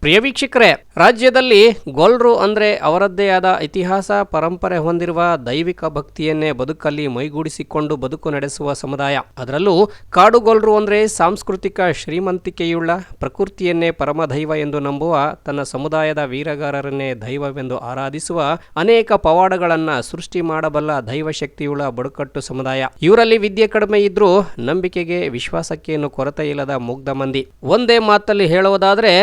ಪ್ರಿಯ ವೀಕ್ಷಕರೇ, ರಾಜ್ಯದಲ್ಲಿ ಗೊಲ್ರು ಅಂದ್ರೆ ಅವರದ್ದೇ ಆದ ಇತಿಹಾಸ, ಪರಂಪರೆ ಹೊಂದಿರುವ ದೈವಿಕ ಭಕ್ತಿಯನ್ನೇ ಬದುಕಲ್ಲಿ ಮೈಗೂಡಿಸಿಕೊಂಡು ಬದುಕು ನಡೆಸುವ ಸಮುದಾಯ. ಅದರಲ್ಲೂ ಕಾಡುಗೊಲ್ರು ಅಂದ್ರೆ ಸಾಂಸ್ಕೃತಿಕ ಶ್ರೀಮಂತಿಕೆಯುಳ್ಳ ಪ್ರಕೃತಿಯನ್ನೇ ಪರಮದೈವ ಎಂದು ನಂಬುವ, ತನ್ನ ಸಮುದಾಯದ ವೀರಗಾರರನ್ನೇ ದೈವವೆಂದು ಆರಾಧಿಸುವ ಅನೇಕ ಪವಾಡಗಳನ್ನು ಸೃಷ್ಟಿ ಮಾಡಬಲ್ಲ ದೈವಶಕ್ತಿಯುಳ್ಳ ಬುಡಕಟ್ಟು ಸಮುದಾಯ. ಇವರಲ್ಲಿ ವಿದ್ಯೆ ಕಡಿಮೆ ಇದ್ರೂ ನಂಬಿಕೆಗೆ ವಿಶ್ವಾಸಕ್ಕೇನು ಕೊರತೆ ಇಲ್ಲದ ಮುಗ್ಧ ಮಂದಿ. ಒಂದೇ ಮಾತಲ್ಲಿ ಹೇಳುವುದಾದ್ರೆ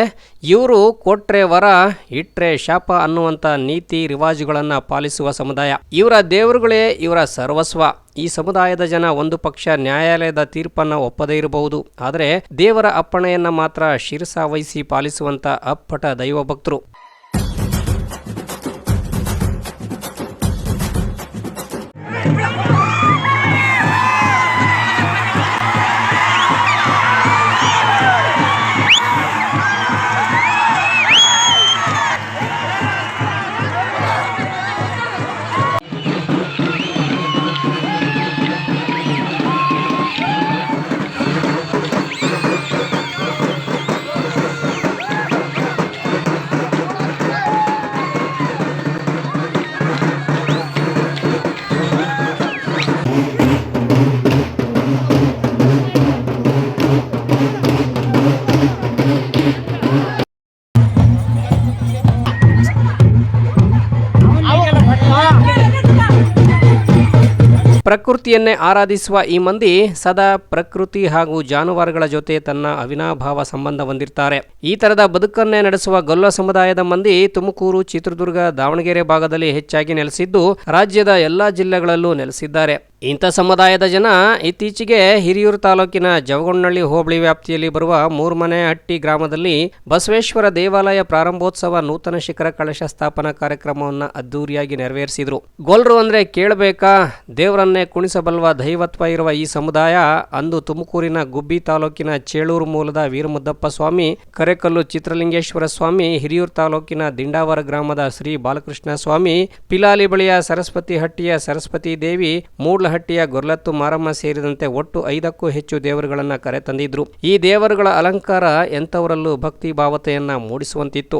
ಇವರು ಕೊಟ್ರೆ ವರ, ಇಟ್ರೆ ಶಾಪ ಅನ್ನುವಂತ ನೀತಿ ರಿವಾಜುಗಳನ್ನು ಪಾಲಿಸುವ ಸಮುದಾಯ. ಇವರ ದೇವರುಗಳೇ ಇವರ ಸರ್ವಸ್ವ. ಈ ಸಮುದಾಯದ ಜನ ಒಂದು ಪಕ್ಷ ನ್ಯಾಯಾಲಯದ ತೀರ್ಪನ್ನ ಒಪ್ಪದೇ ಇರಬಹುದು. ಆದರೆ ದೇವರ ಅಪ್ಪಣೆಯನ್ನು ಮಾತ್ರ ಶಿರಸಾವಹಿಸಿ ಪಾಲಿಸುವಂತ ಅಪ್ಪಟ ದೈವ ಭಕ್ತರು ಪ್ರಕೃತಿಯನ್ನೇ ಆರಾಧಿಸುವ ಈ ಮಂದಿ ಸದಾ ಪ್ರಕೃತಿ ಹಾಗೂ ಜಾನುವಾರುಗಳ ಜೊತೆ ತನ್ನ ಅವಿನಾಭಾವ ಸಂಬಂಧ ಹೊಂದಿರ್ತಾರೆ. ಈ ತರದ ಬದುಕನ್ನೇ ನಡೆಸುವ ಗೊಲ್ಲ ಸಮುದಾಯದ ಮಂದಿ ತುಮಕೂರು, ಚಿತ್ರದುರ್ಗ, ದಾವಣಗೆರೆ ಭಾಗದಲ್ಲಿ ಹೆಚ್ಚಾಗಿ ನೆಲೆಸಿದ್ದು ರಾಜ್ಯದ ಎಲ್ಲಾ ಜಿಲ್ಲೆಗಳಲ್ಲೂ ನೆಲೆಸಿದ್ದಾರೆ. ಇಂಥ ಸಮುದಾಯದ ಜನ ಇತ್ತೀಚೆಗೆ ಹಿರಿಯೂರು ತಾಲೂಕಿನ ಜವಗೊಂಡಳ್ಳಿ ಹೋಬಳಿ ವ್ಯಾಪ್ತಿಯಲ್ಲಿ ಬರುವ ಮೂರ್ಮನೆ ಹಟ್ಟಿ ಗ್ರಾಮದಲ್ಲಿ ಬಸವೇಶ್ವರ ದೇವಾಲಯ ಪ್ರಾರಂಭೋತ್ಸವ ನೂತನ ಶಿಖರ ಕಳಶ ಸ್ಥಾಪನಾ ಕಾರ್ಯಕ್ರಮವನ್ನು ಅದ್ದೂರಿಯಾಗಿ ನೆರವೇರಿಸಿದರು. ಗೊಲ್ರು ಅಂದ್ರೆ ಕೇಳಬೇಕಾ? ದೇವರನ್ನೇ ಕುಣಿಸಬಲ್ವ ದೈವತ್ವ ಇರುವ ಈ ಸಮುದಾಯ? ಅಂದು ತುಮಕೂರಿನ ಗುಬ್ಬಿ ತಾಲೂಕಿನ ಚೇಳೂರು ಮೂಲದ ವೀರಮುದ್ದಪ್ಪ ಸ್ವಾಮಿ, ಕರೆಕಲ್ಲು ಚಿತ್ರಲಿಂಗೇಶ್ವರ ಸ್ವಾಮಿ, ಹಿರಿಯೂರು ತಾಲೂಕಿನ ದಿಂಡಾವರ ಗ್ರಾಮದ ಶ್ರೀ ಬಾಲಕೃಷ್ಣ ಸ್ವಾಮಿ, ಪಿಲಾಲಿ ಬಳಿಯ ಸರಸ್ವತಿ ಹಟ್ಟಿಯ ಸರಸ್ವತಿ ದೇವಿ ಮೂಡ್ಲಹಟ್ಟಿಯ ಗೊರ್ಲತ್ತು ಮಾರಮ್ಮ ಸೇರಿದಂತೆ ಒಟ್ಟು ಐದಕ್ಕೂ ಹೆಚ್ಚು ದೇವರುಗಳನ್ನ ಕರೆತಂದಿದ್ರು ಈ ದೇವರುಗಳ ಅಲಂಕಾರ ಎಂಥವರಲ್ಲೂ ಭಕ್ತಿ ಭಾವತೆಯನ್ನ ಮೂಡಿಸುವಂತಿತ್ತು.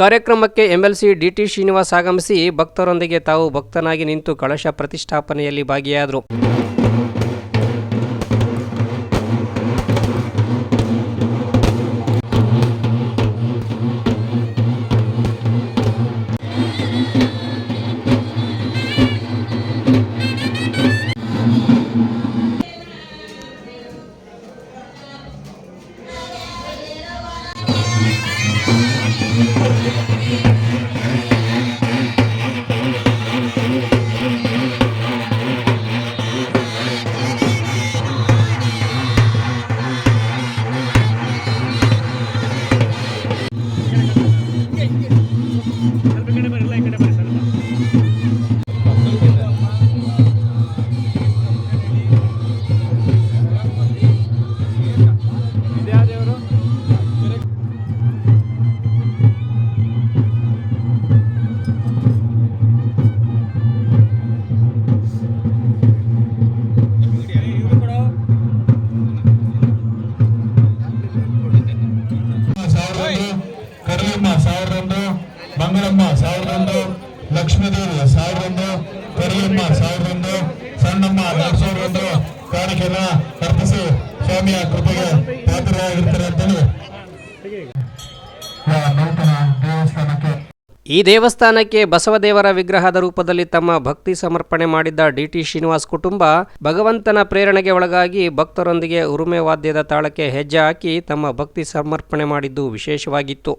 ಕಾರ್ಯಕ್ರಮಕ್ಕೆ ಎಂಎಲ್ಸಿ ಡಿಟಿ ಶ್ರೀನಿವಾಸ್ ಆಗಮಿಸಿ ಭಕ್ತರೊಂದಿಗೆ ತಾವು ಭಕ್ತನಾಗಿ ನಿಂತು ಕಳಶ ಪ್ರತಿಷ್ಠಾಪನೆಯಲ್ಲಿ ಭಾಗಿಯಾದರು. ಸಾವಿರದೊಂದು ಸಣ್ಣಮ್ಮ ಎರಡ್ ಸಾವಿರದೊಂದು ಕಾಣಿಕೆಯನ್ನ ಅರ್ಪಿಸಿ ಸ್ವಾಮಿಯ ಕೃಪೆಗೆ ಪಾತ್ರರಾಗಿರ್ತಾರೆ ಅಂತಲೂ ನೂತನ ದೇವಸ್ಥಾನಕ್ಕೆ. ಈ ದೇವಸ್ಥಾನಕ್ಕೆ ಬಸವದೇವರ ವಿಗ್ರಹದ ರೂಪದಲ್ಲಿ ತಮ್ಮ ಭಕ್ತಿ ಸಮರ್ಪಣೆ ಮಾಡಿದ್ದ ಡಿಟಿ ಶ್ರೀನಿವಾಸ್ ಕುಟುಂಬ ಭಗವಂತನ ಪ್ರೇರಣೆಗೆ ಒಳಗಾಗಿ ಭಕ್ತರೊಂದಿಗೆ ಉರುಮೆ ವಾದ್ಯದ ತಾಳಕ್ಕೆ ಹೆಜ್ಜೆ ಹಾಕಿ ತಮ್ಮ ಭಕ್ತಿ ಸಮರ್ಪಣೆ ಮಾಡಿದ್ದು ವಿಶೇಷವಾಗಿತ್ತು.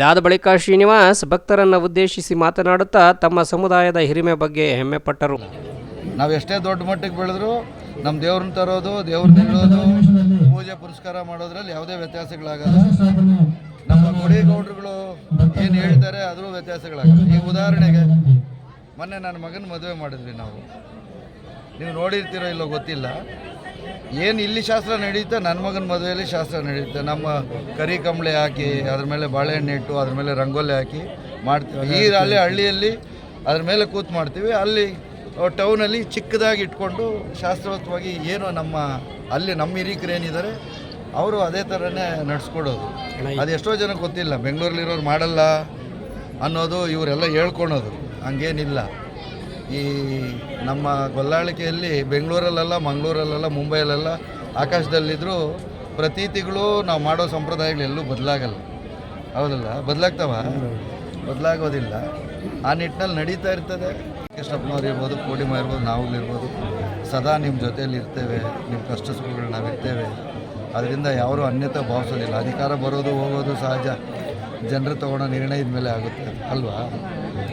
ಇದಾದ ಬಳಿಕ ಶ್ರೀನಿವಾಸ್ ಭಕ್ತರನ್ನು ಉದ್ದೇಶಿಸಿ ಮಾತನಾಡುತ್ತಾ ತಮ್ಮ ಸಮುದಾಯದ ಹಿರಿಮೆ ಬಗ್ಗೆ ಹೆಮ್ಮೆಪಟ್ಟರು. ನಾವು ಎಷ್ಟೇ ದೊಡ್ಡ ಮಟ್ಟಿಗೆ ಬೆಳೆದ್ರು ನಮ್ಮ ದೇವ್ರನ್ನ ತರೋದು, ದೇವ್ರನ್ನ ಇಡೋದು, ಪೂಜೆ ಪುರಸ್ಕಾರ ಮಾಡೋದ್ರಲ್ಲಿ ಯಾವುದೇ ವ್ಯತ್ಯಾಸಗಳಾಗಲ್ಲ. ನಮ್ಮ ಗುಡಿಗೌಡರುಗಳು ಏನು ಹೇಳ್ತಾರೆ ಅದರೂ ವ್ಯತ್ಯಾಸಗಳಾಗಲ್ಲ. ಈಗ ಉದಾಹರಣೆಗೆ ಮೊನ್ನೆ ನನ್ನ ಮಗನ ಮದುವೆ ಮಾಡಿದ್ವಿ ನಾವು. ನೀವು ನೋಡಿರ್ತೀರೋ ಇಲ್ಲೋ ಗೊತ್ತಿಲ್ಲ. ಏನು ಇಲ್ಲಿ ಶಾಸ್ತ್ರ ನಡೆಯುತ್ತೆ ನನ್ನ ಮಗನ ಮದುವೆಯಲ್ಲಿ ಶಾಸ್ತ್ರ ನಡೆಯುತ್ತೆ ನಮ್ಮ ಕರಿ ಕಂಬಳಿ ಹಾಕಿ ಅದ್ರ ಮೇಲೆ ಬಾಳೆಹಣ್ಣು ಇಟ್ಟು ಅದ್ರ ಮೇಲೆ ರಂಗೋಲಿ ಹಾಕಿ ಮಾಡ್ತೀವಿ. ಈ ಅಲ್ಲಿ ಹಳ್ಳಿಯಲ್ಲಿ ಅದ್ರ ಮೇಲೆ ಕೂತ್ ಮಾಡ್ತೀವಿ. ಅಲ್ಲಿ ಟೌನಲ್ಲಿ ಚಿಕ್ಕದಾಗಿ ಇಟ್ಕೊಂಡು ಶಾಸ್ತ್ರೋತ್ವಾಗಿ ಏನು ನಮ್ಮ ಅಲ್ಲಿ ನಮ್ಮ ಹಿರೀಕರು ಏನಿದ್ದಾರೆ ಅವರು ಅದೇ ಥರನೇ ನಡೆಸ್ಕೊಡೋದು. ಅದು ಎಷ್ಟೋ ಜನಕ್ಕೆ ಗೊತ್ತಿಲ್ಲ. ಬೆಂಗಳೂರಲ್ಲಿರೋರು ಮಾಡಲ್ಲ ಅನ್ನೋದು ಇವರೆಲ್ಲ ಹೇಳ್ಕೊಳೋದು. ಹಂಗೇನಿಲ್ಲ. ಈ ನಮ್ಮ ಗೊಲ್ಲಾಳಿಕೆಯಲ್ಲಿ ಬೆಂಗಳೂರಲ್ಲೆಲ್ಲ, ಮಂಗಳೂರಲ್ಲೆಲ್ಲ, ಮುಂಬೈಯಲ್ಲೆಲ್ಲ ಆಕಾಶದಲ್ಲಿದ್ದರೂ ಪ್ರತೀತಿಗಳು ನಾವು ಮಾಡೋ ಸಂಪ್ರದಾಯಗಳು ಎಲ್ಲೂ ಬದಲಾಗಲ್ಲ. ಹೌದಲ್ಲ? ಬದಲಾಗ್ತಾವ? ಬದಲಾಗೋದಿಲ್ಲ. ಆ ನಿಟ್ಟಿನಲ್ಲಿ ನಡೀತಾ ಇರ್ತದೆ. ಕೃಷ್ಣಪ್ಪನವ್ರು ಇರ್ಬೋದು ಪೂರ್ಣಿಮಾ ಇರ್ಬೋದು ನಾವುಗಳಿರ್ಬೋದು ಸದಾ ನಿಮ್ಮ ಜೊತೆಯಲ್ಲಿ ಇರ್ತೇವೆ. ನಿಮ್ಮ ಕಷ್ಟ ಸುಖಗಳು ನಾವಿರ್ತೇವೆ. ಅದರಿಂದ ಯಾರೂ ಅನ್ಯತೆ ಭಾವಿಸೋದಿಲ್ಲ. ಅಧಿಕಾರ ಬರೋದು, ಹೋಗೋದು ಸಹಜ. ಜನರು ತಗೊಳ್ಳೋ ನಿರ್ಣಯದ ಮೇಲೆ ಆಗುತ್ತೆ ಅಲ್ವಾ?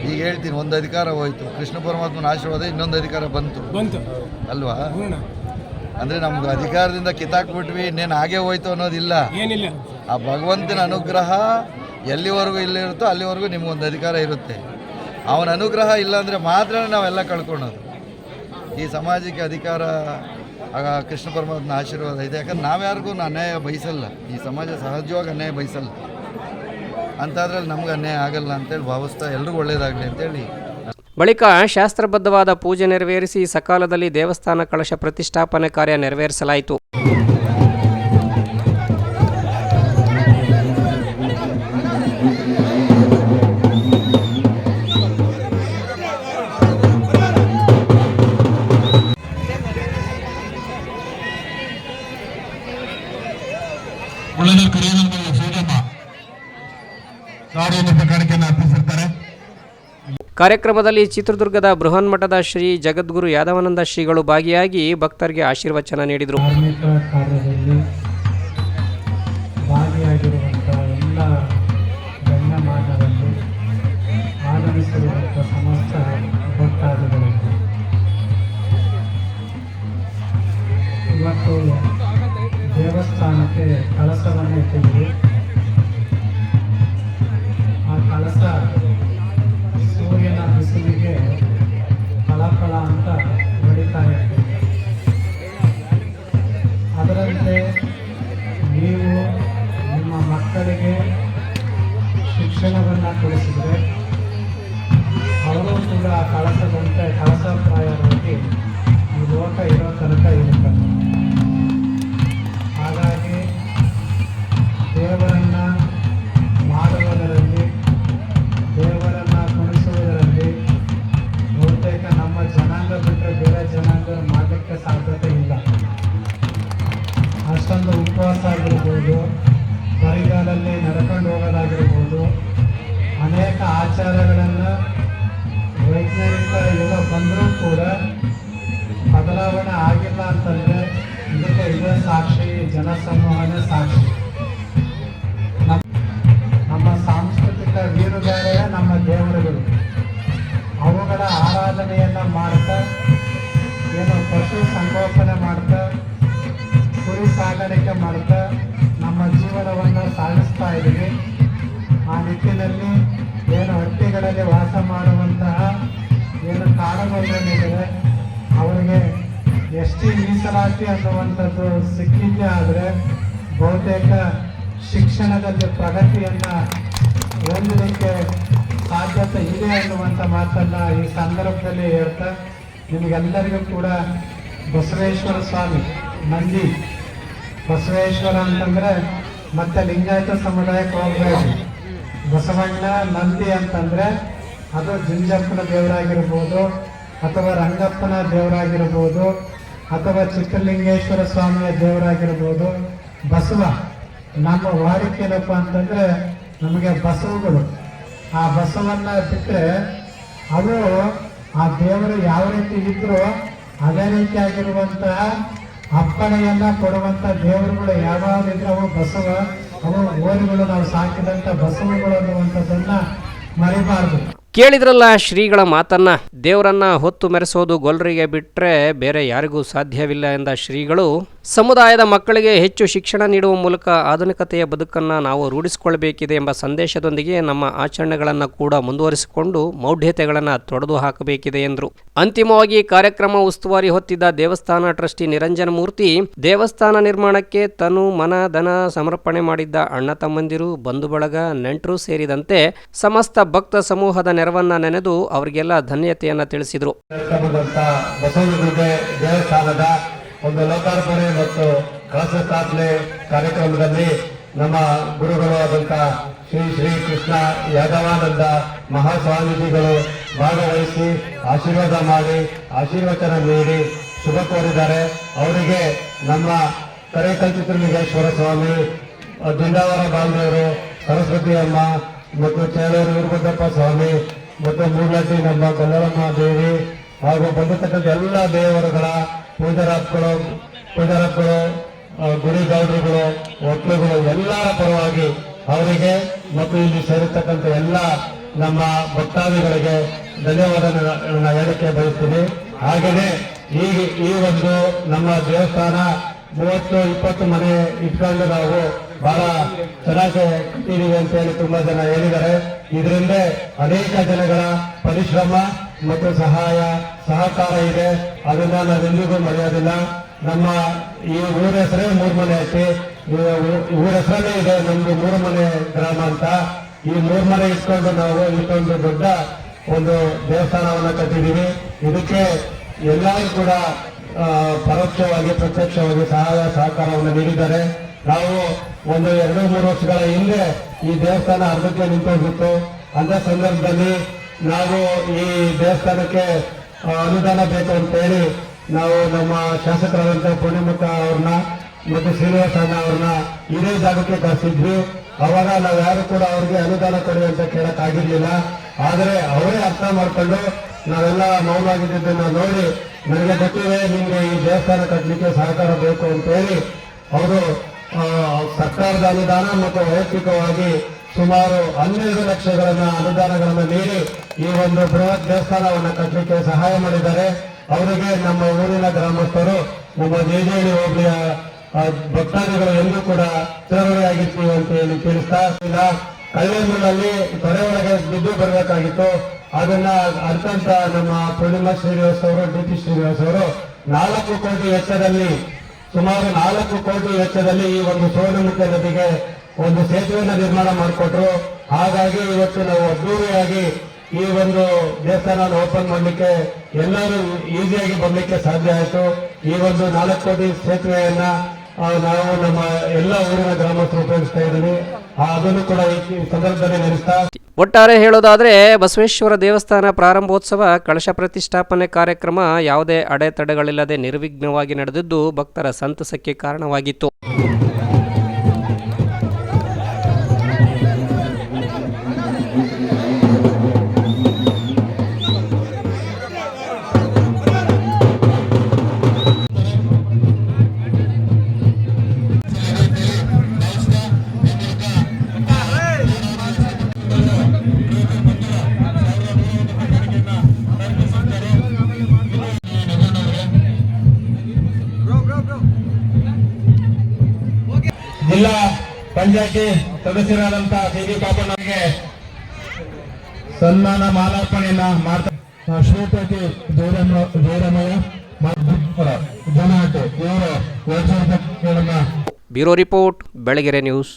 ಈಗ ಹೇಳ್ತೀನಿ ಒಂದು ಅಧಿಕಾರ ಹೋಯ್ತು. ಕೃಷ್ಣ ಪರಮಾತ್ಮನ ಆಶೀರ್ವಾದ ಇನ್ನೊಂದು ಅಧಿಕಾರ ಬಂತು. ಬಂತು. ಅಲ್ವಾ? ಅಂದರೆ ನಮ್ಗೆ ಅಧಿಕಾರದಿಂದ ಕಿತ್ತಾಕ್ಬಿಟ್ವಿ ಇನ್ನೇನು ಹಾಗೆ ಹೋಯ್ತು ಅನ್ನೋದಿಲ್ಲ. ಏನಿಲ್ಲ. ಆ ಭಗವಂತನ ಅನುಗ್ರಹ ಎಲ್ಲಿವರೆಗೂ ಇಲ್ಲಿರುತ್ತೋ ಅಲ್ಲಿವರೆಗೂ ನಿಮಗೊಂದು ಅಧಿಕಾರ ಇರುತ್ತೆ. ಅವನ ಅನುಗ್ರಹ ಇಲ್ಲಾಂದರೆ ಮಾತ್ರ ನಾವೆಲ್ಲ ಕಳ್ಕೊಳೋದು ಈ ಸಮಾಜಕ್ಕೆ ಅಧಿಕಾರ ಆಗ ಕೃಷ್ಣ ಪರಮಾತ್ಮನ ಆಶೀರ್ವಾದ ಇದೆ. ಯಾಕಂದ್ರೆ ನಾವ್ಯಾರಿಗೂ ಅನ್ಯಾಯ ಬಯಸಲ್ಲ. ಈ ಸಮಾಜ ಸಹಜವಾಗಿ ಅನ್ಯಾಯ ಬಯಸಲ್ಲ. ಅಂತಾದ್ರಲ್ಲಿ ನಮ್ಗೆ ಅನ್ಯಾಯ ಆಗಲ್ಲ ಅಂತೇಳಿ ಭಾವಿಸ್ತಾ ಎಲ್ರಿಗೂ ಒಳ್ಳೇದಾಗಲಿ ಅಂತೇಳಿ. ಬಳಿಕ ಶಾಸ್ತ್ರಬದ್ಧವಾದ ಪೂಜೆ ನೆರವೇರಿಸಿ ಸಕಾಲದಲ್ಲಿ ದೇವಸ್ಥಾನ ಕಳಶ ಪ್ರತಿಷ್ಠಾಪನೆ ಕಾರ್ಯ ನೆರವೇರಿಸಲಾಯಿತು. ಉಳಿದ ಅರ್ಪಿಸಿರ್ತಾರೆ. ಕಾರ್ಯಕ್ರಮದಲ್ಲಿ ಚಿತ್ರದುರ್ಗದ ಬೃಹನ್ಮಠದ ಶ್ರೀ ಜಗದ್ಗುರು ಯಾದವಾನಂದ ಶ್ರೀಗಳು ಭಾಗಿಯಾಗಿ ಭಕ್ತರಿಗೆ ಆಶೀರ್ವಚನ ನೀಡಿದರು. ಇವತ್ತು ಕಾರ್ಯದಲ್ಲಿ ಜನಸಮೂಹನೇ ಸಾಕ್ಷಿ ನಮ್ಮ ಸಾಂಸ್ಕೃತಿಕ ವೀರುಗಳೇ ನಮ್ಮ ದೇವರುಗಳು. ಅವುಗಳ ಆರಾಧನೆಯನ್ನು ಮಾಡ್ತಾ, ಏನು ಪಶು ಸಂಗೋಪನೆ ಮಾಡ್ತಾ, ಕುರಿ ಸಾಗಾಣಿಕೆ ಮಾಡ್ತಾ ನಮ್ಮ ಜೀವನವನ್ನು ಸಾಗಿಸ್ತಾ ಇದ್ದೀವಿ. ಆ ನಿಟ್ಟಿನಲ್ಲಿ ಏನು ಹಟ್ಟಿಗಳಲ್ಲಿ ವಾಸ ಮಾಡುವಂತಹ ಏನು ಕಾರಣಗಳಿದೆ ಅವರಿಗೆ ಎಷ್ಟೇ ಮೀಸಲಾತಿ ಅನ್ನುವಂಥದ್ದು ಸಿಕ್ಕಿದ್ದೇ ಆದರೆ ಬಹುತೇಕ ಶಿಕ್ಷಣದಲ್ಲಿ ಪ್ರಗತಿಯನ್ನು ಹೊಂದಲಿಕ್ಕೆ ಸಾಧ್ಯತೆ ಇದೆ ಅನ್ನುವಂಥ ಮಾತನ್ನು ಈ ಸಂದರ್ಭದಲ್ಲಿ ಹೇಳ್ತಾ ನಿಮಗೆಲ್ಲರಿಗೂ ಕೂಡ ಬಸವೇಶ್ವರ ಸ್ವಾಮಿ, ನಂದಿ. ಬಸವೇಶ್ವರ ಅಂತಂದರೆ ಮತ್ತೆ ಲಿಂಗಾಯತ ಸಮುದಾಯಕ್ಕೆ ಹೋಗ್ಬೇಡಿ ಬಸವಣ್ಣ, ನಂದಿ ಅಂತಂದರೆ ಅದು ಜುಂಜಪ್ಪನ ದೇವರಾಗಿರ್ಬೋದು ಅಥವಾ ರಂಗಪ್ಪನ ದೇವರಾಗಿರ್ಬೋದು. ಅಥವಾ ಚಿತ್ರಲಿಂಗೇಶ್ವರ ಸ್ವಾಮಿಯ ದೇವರಾಗಿರ್ಬೋದು, ಬಸವ, ನಮ್ಮ ವಾಡಿಕೆ ಏನಪ್ಪ ಅಂತಂದ್ರೆ ನಮಗೆ ಬಸವಗಳು. ಆ ಬಸವನ್ನ ಬಿಟ್ಟರೆ ಅದು ಆ ದೇವರು ಯಾವ ರೀತಿ ಇದ್ರು ಅದೇ ರೀತಿಯಾಗಿರುವಂತಹ ಅಪ್ಪಣೆಯನ್ನ ಕೊಡುವಂತ ದೇವರುಗಳು ಯಾವಾಗಿದ್ರೆ ಅವು ಬಸವ, ಅವು ಓರಿಗಳು ನಾವು ಸಾಕಿದಂಥ ಬಸವಗಳು ಅನ್ನುವಂಥದ್ದನ್ನ ಮರಿಬಾರ್ದು. ಕೇಳಿದ್ರಲ್ಲ ಶ್ರೀಗಳ ಮಾತನ್ನ, ದೇವರನ್ನ ಹೊತ್ತು ಮೆರೆಸೋದು ಗೊಲ್ಲರಿಗೆ ಬಿಟ್ರೆ ಬೇರೆ ಯಾರಿಗೂ ಸಾಧ್ಯವಿಲ್ಲ ಎಂದ ಶ್ರೀಗಳು, ಸಮುದಾಯದ ಮಕ್ಕಳಿಗೆ ಹೆಚ್ಚು ಶಿಕ್ಷಣ ನೀಡುವ ಮೂಲಕ ಆಧುನಿಕತೆಯ ಬದುಕನ್ನ ನಾವು ರೂಢಿಸಿಕೊಳ್ಳಬೇಕಿದೆ ಎಂಬ ಸಂದೇಶದೊಂದಿಗೆ ನಮ್ಮ ಆಚರಣೆಗಳನ್ನು ಕೂಡ ಮುಂದುವರಿಸಿಕೊಂಡು ಮೌಢ್ಯತೆಗಳನ್ನು ತೊಡೆದು ಹಾಕಬೇಕಿದೆ ಎಂದರು. ಅಂತಿಮವಾಗಿ ಕಾರ್ಯಕ್ರಮ ಉಸ್ತುವಾರಿ ಹೊತ್ತಿದ್ದ ದೇವಸ್ಥಾನ ಟ್ರಸ್ಟಿ ನಿರಂಜನ ಮೂರ್ತಿ, ದೇವಸ್ಥಾನ ನಿರ್ಮಾಣಕ್ಕೆ ತನು ಮನ, ಧನ ಸಮರ್ಪಣೆ ಮಾಡಿದ್ದ ಅಣ್ಣ ತಮ್ಮಂದಿರು, ಬಂಧು ಬಳಗ, ನೆಂಟರು ಸೇರಿದಂತೆ ಸಮಸ್ತ ಭಕ್ತ ಸಮೂಹದ ನೆರವನ್ನ ನೆನೆದು ಅವರಿಗೆಲ್ಲ ಧನ್ಯತೆಯನ್ನ ತಿಳಿಸಿದರು. ದೇವಸ್ಥಾನದ ಒಂದು ಲೋಕಾರ್ಪಣೆ ಮತ್ತು ಕಳಸ ಕಾರ್ಯಕ್ರಮದಲ್ಲಿ ನಮ್ಮ ಗುರುಗಳು ಆದಂತ ಶ್ರೀ ಶ್ರೀ ಕೃಷ್ಣ ಯಾದವಾನಂದ ಮಹಾಸ್ವಾಮೀಜಿಗಳು ಭಾಗವಹಿಸಿ ಆಶೀರ್ವಾದ ಮಾಡಿ, ಆಶೀರ್ವಚನ ನೀಡಿ ಶುಭ ಕೋರಿದ್ದಾರೆ. ಅವರಿಗೆ ನಮ್ಮ ಕರೇಕಲ್ಚಿತ್ರಲಿಂಗೇಶ್ವರ ಸ್ವಾಮಿ, ದಿಂಡಾವರ ಬಾಂಧವರು ಸರಸ್ವತಿ ಅಮ್ಮ ಮತ್ತು ಚೇಲೂರು ವೀರಭದ್ರಪ್ಪ ಸ್ವಾಮಿ ಮತ್ತು ಮೂರ್ಲಾಟಿ ನಮ್ಮ ಕಲ್ಲರಮ್ಮ ದೇವಿ ಹಾಗೂ ಬಂದಿರತಕ್ಕಂಥ ಎಲ್ಲ ದೇವರುಗಳ ಪೂಜಾರಪ್ಪಗಳು ಪೂಜಾರಪ್ಪಗಳು ಆ, ಗುಡಿ ಗೌಡ್ರುಗಳು ಒಕ್ಕಲುಗಳು ಎಲ್ಲರ ಪರವಾಗಿ ಅವರಿಗೆ ಮತ್ತು ಇಲ್ಲಿ ಸೇರಿರ್ತಕ್ಕಂಥ ಎಲ್ಲ ನಮ್ಮ ಭಕ್ತಾದಿಗಳಿಗೆ ಧನ್ಯವಾದ ಹೇಳಕ್ಕೆ ಬಯಸ್ತೀನಿ. ಹಾಗೆಯೇ ಈ ಈ ಒಂದು ನಮ್ಮ ದೇವಸ್ಥಾನ ಮೂವತ್ತು ಇಪ್ಪತ್ತು ಮನೆ ಇಟ್ಕೊಂಡು ನಾವು ಬಹಳ ಚೆನ್ನಾಗಿ ಕಟ್ಟಿದೀವಿ ಅಂತ ಹೇಳಿ ತುಂಬಾ ಜನ ಹೇಳಿದ್ದಾರೆ. ಇದರಿಂದ ಅನೇಕ ಜನಗಳ ಪರಿಶ್ರಮ ಮತ್ತು ಸಹಾಯ ಸಹಕಾರ ಇದೆ. ಅದನ್ನ ನಾವೆಲ್ಲಿಗೂ ಮರೆಯೋದಿಲ್ಲ. ನಮ್ಮ ಈ ಊರ ಹೆಸರೇ ಮೂರು ಮನೆ ಐತಿ ಊರ ಹೆಸರೇ ಇದೆ ನಮ್ದು ಮೂರ್ಮನೆ ಗ್ರಾಮ ಅಂತ. ಈ ಮೂರು ಮನೆ ಇಟ್ಕೊಂಡು ನಾವು ಇಷ್ಟೊಂದು ದೊಡ್ಡ ಒಂದು ದೇವಸ್ಥಾನವನ್ನ ಕಟ್ಟಿದೀವಿ. ಇದಕ್ಕೆ ಎಲ್ಲರೂ ಕೂಡ ಪರೋಕ್ಷವಾಗಿ, ಪ್ರತ್ಯಕ್ಷವಾಗಿ ಸಹಾಯ, ಸಹಕಾರವನ್ನು ನೀಡಿದ್ದಾರೆ. ನಾವು ಒಂದು ಎರಡು ಮೂರು ವರ್ಷಗಳ ಹಿಂದೆ ಈ ದೇವಸ್ಥಾನ ಅರ್ಧಕ್ಕೆ ನಿಂತೋಗಿತ್ತು. ಅಂತ ಸಂದರ್ಭದಲ್ಲಿ ನಾವು ಈ ದೇವಸ್ಥಾನಕ್ಕೆ ಅನುದಾನ ಬೇಕು ಅಂತ ಹೇಳಿ ನಾವು ನಮ್ಮ ಶಾಸಕರಾದಂಥ ಪೂರ್ಣಿಮಕ್ಕ ಅವ್ರನ್ನ ಮತ್ತು ಶ್ರೀನಿವಾಸ ಅವ್ರನ್ನ ಇದೇ ಜಾಗಕ್ಕೆ ಕಳಿಸಿದ್ವಿ. ಅವಾಗ ನಾವು ಯಾರು ಕೂಡ ಅವ್ರಿಗೆ ಅನುದಾನ ಕೊಡಿ ಅಂತ ಕೇಳಕ್ ಆಗಿರ್ಲಿಲ್ಲ. ಆದರೆ ಅವರೇ ಅರ್ಥ ಮಾಡ್ಕೊಂಡು ನಾವೆಲ್ಲ ಮೌನವಾಗಿದ್ದನ್ನು ನೋಡಿ ನನಗೆ ಗೊತ್ತಿದೆ ನಿಮಗೆ ಈ ದೇವಸ್ಥಾನ ಕಟ್ಟಲಿಕ್ಕೆ ಸಹಕಾರ ಬೇಕು ಅಂತ ಹೇಳಿ. ಅವರು ಸರ್ಕಾರದ ಅನುದಾನ ಮತ್ತು ವೈಯಕ್ತಿಕವಾಗಿ ಸುಮಾರು ಹನ್ನೆರಡು ಲಕ್ಷಗಳನ್ನ ಅನುದಾನಗಳನ್ನು ನೀಡಿ ಈ ಒಂದು ಬೃಹತ್ ದೇವಸ್ಥಾನವನ್ನು ಕಟ್ಟಲಿಕ್ಕೆ ಸಹಾಯ ಮಾಡಿದ್ದಾರೆ. ಅವರಿಗೆ ನಮ್ಮ ಊರಿನ ಗ್ರಾಮಸ್ಥರು, ನಮ್ಮ ಜೇಜೇಡಿ ಹೋಬಳಿಯ ಭಕ್ತಾದಿಗಳು ಎಂದೂ ಕೂಡ ಸೇರ್ಪಡೆಯಾಗಿರ್ತೀವಿ ಅಂತ ಹೇಳಿ ತಿಳಿಸ್ತಾ ಇಲ್ಲ. ತೊರೆ ಒಳಗೆ ದುಡ್ಡು ಬರಬೇಕಾಗಿತ್ತು. ಅದನ್ನ ಅರ್ಥಂತ ನಮ್ಮ ಪೂರ್ಣಿಮಾ ಶ್ರೀನಿವಾಸ್ ಅವರು, ಡಿ ಪಿ ಶ್ರೀನಿವಾಸ್ ಅವರು ನಾಲ್ಕು ಕೋಟಿ ವೆಚ್ಚದಲ್ಲಿ ಸುಮಾರು ನಾಲ್ಕು ಕೋಟಿ ವೆಚ್ಚದಲ್ಲಿ ಈ ಒಂದು ಸೋನಮುಖ ನದಿಗೆ ಒಂದು ಸೇತುವೆಯನ್ನು ನಿರ್ಮಾಣ ಮಾಡಿಕೊಟ್ರು. ಹಾಗಾಗಿ ಇವತ್ತು ನಾವು ಅದ್ದೂರಿಯಾಗಿ ಈ ಒಂದು ದೇವಸ್ಥಾನ ಓಪನ್ ಮಾಡಲಿಕ್ಕೆ ಎಲ್ಲರೂ ಈಸಿಯಾಗಿ ಬರಲಿಕ್ಕೆ ಸಾಧ್ಯ ಆಯಿತು. ಈ ಒಂದು ನಾಲ್ಕು ಕೋಟಿ ಸೇತುವೆಯನ್ನ ನಾವು ನಮ್ಮ ಎಲ್ಲ ಊರಿನ ಗ್ರಾಮಸ್ಥರು ಉಪಯೋಗಿಸ್ತಾ ಇದ್ದೀವಿ. ಅದನ್ನು ಕೂಡ ಸಂದರ್ಭದಲ್ಲಿ ನಡೆಸ್ತಾ ಒಟ್ಟಾರೆ ಹೇಳೋದಾದ್ರೆ ಬಸವೇಶ್ವರ ದೇವಸ್ಥಾನ ಪ್ರಾರಂಭೋತ್ಸವ, ಕಳಶ ಪ್ರತಿಷ್ಠಾಪನೆ ಕಾರ್ಯಕ್ರಮ ಯಾವುದೇ ಅಡೆತಡೆಗಳಿಲ್ಲದೆ ನಿರ್ವಿಘ್ನವಾಗಿ ನಡೆದಿದ್ದು ಭಕ್ತರ ಸಂತಸಕ್ಕೆ ಕಾರಣವಾಗಿತ್ತು. ಜಿಲ್ಲಾ ಪಂಚಾಯತಿ ಸದಸ್ಯರಾದಂತ ಡಿ ಪಾಪಣ್ಣಗೆ ಸನ್ಮಾನ ಮಾಲಾರ್ಪಣೆಯನ್ನ ಮಾಡ್ತಾ ಶ್ರೀಪತಿ ಜಯರಾಮ ಜಯರಾಮಯ್ಯ ಜನಾಟೆ ಇವರು ಬ್ಯೂರೋ ರಿಪೋರ್ಟ್, ಬೆಳಗೆರೆ ನ್ಯೂಸ್.